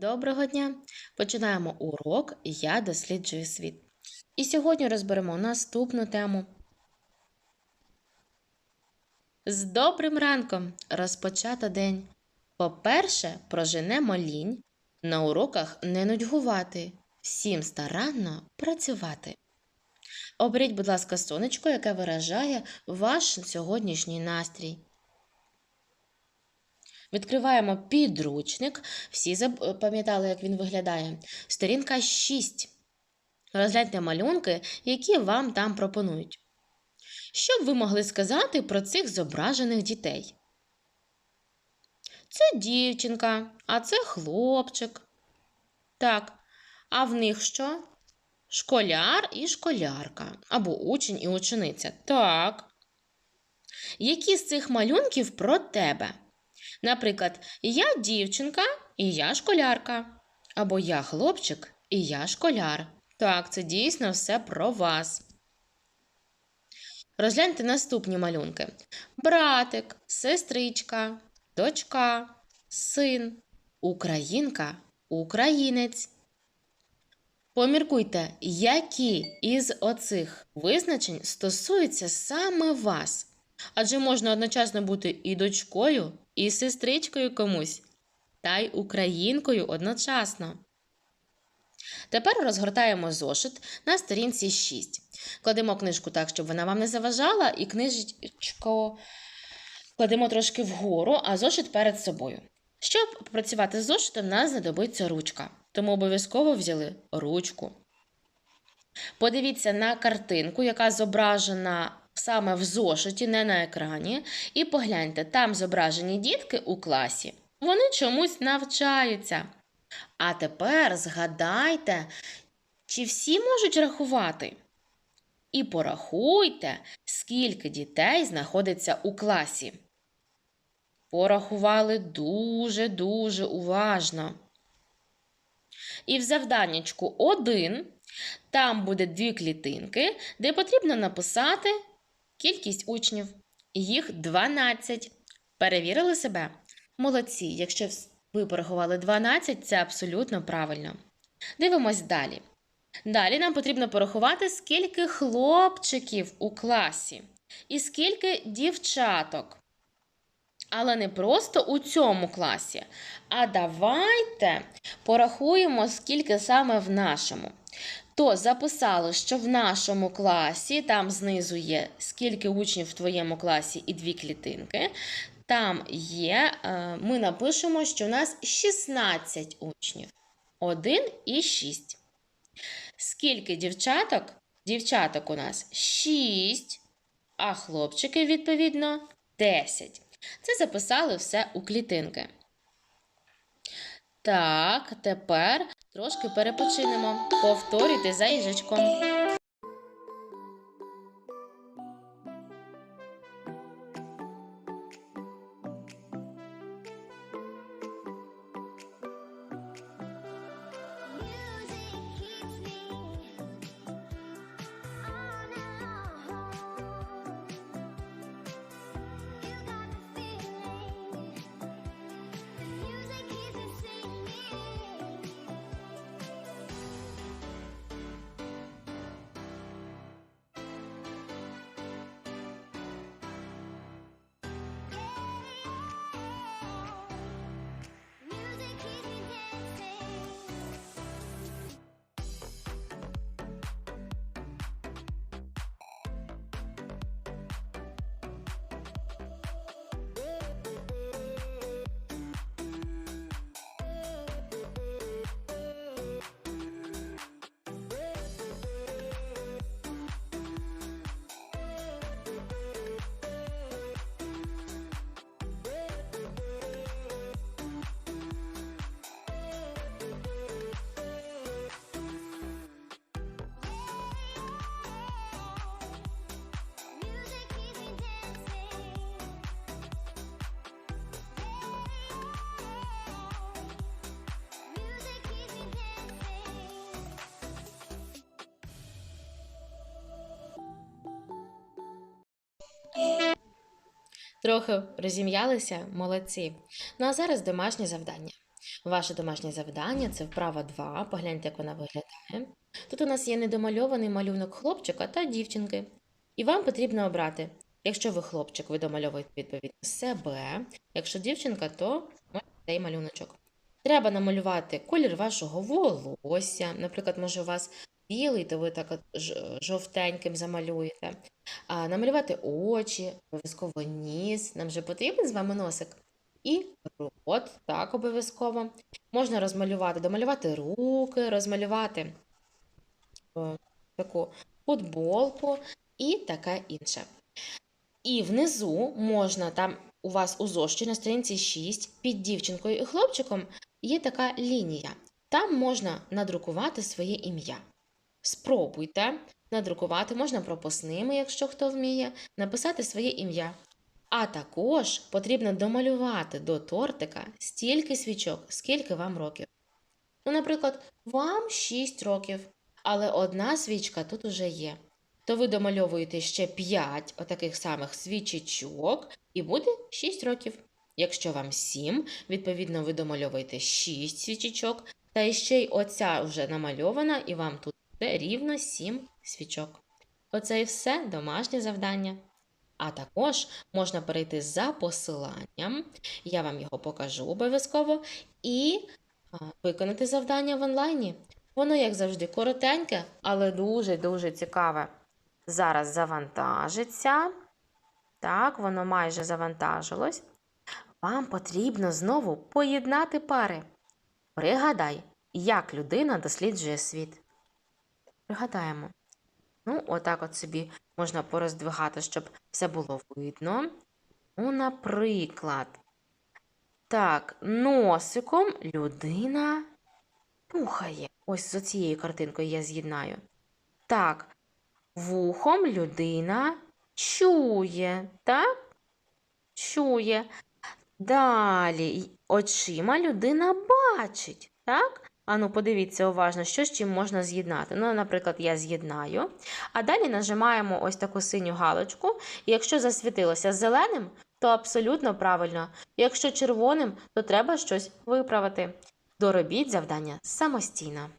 Доброго дня! Починаємо урок Я досліджую світ. І сьогодні розберемо наступну тему. З добрим ранком розпочато день. По-перше, проженемо лінь, на уроках не нудьгувати, всім старанно працювати. Оберіть, будь ласка, сонечко, яке виражає ваш сьогоднішній настрій. Відкриваємо підручник. Всі запам'ятали, як він виглядає. Сторінка 6. Розгляньте малюнки, які вам там пропонують. Що б ви могли сказати про цих зображених дітей? Це дівчинка, а це хлопчик. Так. А в них що? Школяр і школярка. Або учень і учениця. Так. Які з цих малюнків про тебе? Наприклад, я дівчинка і я школярка. Або я хлопчик і я школяр. Так, це дійсно все про вас. Розгляньте наступні малюнки: братик, сестричка, дочка, син, українка, українець. Поміркуйте, які із оцих визначень стосуються саме вас. Адже можна одночасно бути і дочкою, і сестричкою комусь, та й українкою одночасно. Тепер розгортаємо зошит на сторінці 6. Кладемо книжку так, щоб вона вам не заважала, і книжечку кладемо трошки вгору, а зошит перед собою. Щоб попрацювати з зошитом, нас знадобиться ручка, тому обов'язково взяли ручку. Подивіться на картинку, яка зображена саме в зошиті, не на екрані, і погляньте, там зображені дітки у класі. Вони чомусь навчаються. А тепер згадайте, чи всі можуть рахувати? І порахуйте, скільки дітей знаходиться у класі. Порахували дуже-дуже уважно. І в завданнячку 1 там буде дві клітинки, де потрібно написати кількість учнів. Їх 12. Перевірили себе? Молодці. Якщо ви порахували 12, це абсолютно правильно. Дивимось далі. Далі нам потрібно порахувати, скільки хлопчиків у класі і скільки дівчаток. Але не просто у цьому класі. А давайте порахуємо, скільки саме в нашому. То записали, що в нашому класі, там знизу є скільки учнів в твоєму класі і дві клітинки. Там є, е, ми напишемо, що у нас 16 учнів. 1 і 6. Скільки дівчаток? Дівчаток у нас 6, а хлопчики, відповідно, 10. Це записали все у клітинки. Так, тепер трошки перепочинемо. Повторюйте за їжачком. Трохи розім'ялися, молодці. Ну а зараз домашнє завдання. Ваше домашнє завдання це вправа 2. Погляньте, як вона виглядає. Тут у нас є недомальований малюнок хлопчика та дівчинки. І вам потрібно обрати. Якщо ви хлопчик, ви домальовуєте відповідно себе. Якщо дівчинка, то ось цей малюночок. Треба намалювати колір вашого волосся. Наприклад, може, у вас білий, то ви так жовтеньким замалюєте. А, намалювати очі, обов'язково ніс. Нам же потрібен з вами носик. І рот, так, обов'язково. Можна розмалювати, домалювати руки, розмалювати о, таку футболку і таке інше. І внизу можна, там у вас у зошиті на сторінці 6 під дівчинкою і хлопчиком є така лінія. Там можна надрукувати своє ім'я. Спробуйте надрукувати, можна пропускними, якщо хто вміє, написати своє ім'я. А також потрібно домалювати до тортика стільки свічок, скільки вам років. Ну, наприклад, вам 6 років, але одна свічка тут уже є. То ви домальовуєте ще 5 отаких самих свічечок і буде 6 років. Якщо вам 7, відповідно, ви домальовуєте 6 свічечок, та ще й оця вже намальована, і вам тут буде рівно 7 свічок. Оце і все домашнє завдання. А також можна перейти за посиланням, я вам його покажу обов'язково, і виконати завдання в онлайні. Воно, як завжди, коротеньке, але дуже-дуже цікаве. Зараз завантажиться. Так, воно майже завантажилось. Вам потрібно знову поєднати пари. Пригадай, як людина досліджує світ. Пригадаємо. Ну, отак от собі можна пороздвигати, щоб все було видно. Ну, наприклад, так, носиком людина пухає. Ось з цією картинкою я з'єднаю. Так, вухом людина чує, так? Чує. Далі очима людина бачить, так? Ану, подивіться уважно, що з чим можна з'єднати. Ну, наприклад, я з'єднаю. А далі нажимаємо ось таку синю галочку. І якщо засвітилося зеленим, то абсолютно правильно. Якщо червоним, то треба щось виправити. Доробіть завдання самостійно.